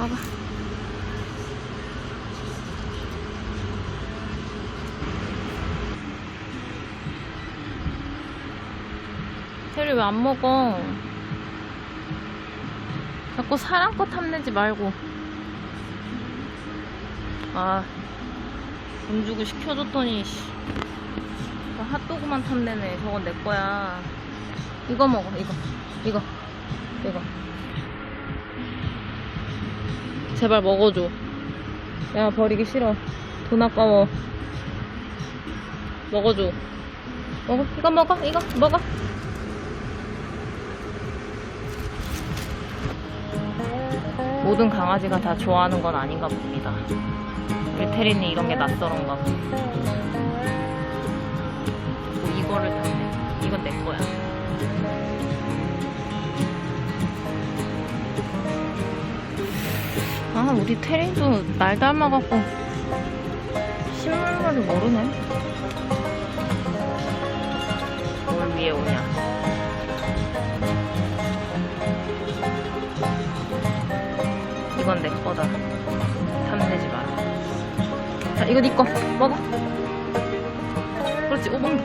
봐봐. 테리 왜 안 먹어? 자꾸 사람껏 탐내지 말고. 아, 돈 주고 시켜줬더니, 씨. 핫도그만 탐내네. 저건 내 거야. 이거 먹어, 이거. 이거. 이거. 제발 먹어줘. 야, 버리기 싫어. 돈 아까워. 먹어줘. 먹어. 이거 먹어. 이거 먹어. 모든 강아지가 다 좋아하는 건 아닌가 봅니다. 우리 테리는 이런 게 낯설은가 봐. 뭐 이거를 탔네. 이건 내 거야. 아, 우리 테리도 날 닮아갖고 신물말을 모르네. 뭘 위에 오냐. 이건 내 거다. 탐내지 마라. 자, 이거 네 거. 먹어. 그렇지, 오봉.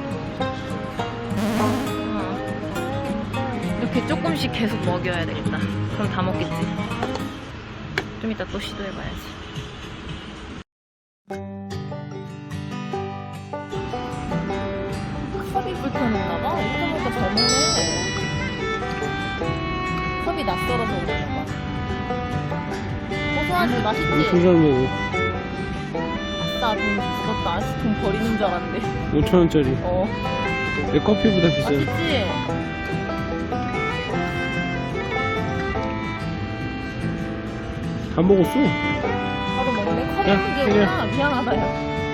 어. 이렇게 조금씩 계속 먹여야 되겠다. 그럼 다 먹겠지. 좀 이따 또 시도해봐야지. 컵이 불편했나봐? 이렇게 먹으니까 잘 먹네. 컵이 낯설어서 그러나봐. 고소하지? 맛있지? 조절모 아싸, 돈 죽었다. 아씨, 돈 버리는 줄 알았는데. 5천원짜리 어. 내 커피보다 비싸 맛있지? 다 먹었어 바로 먹네. 컵이 야, 문제구나. 미안하다, 야.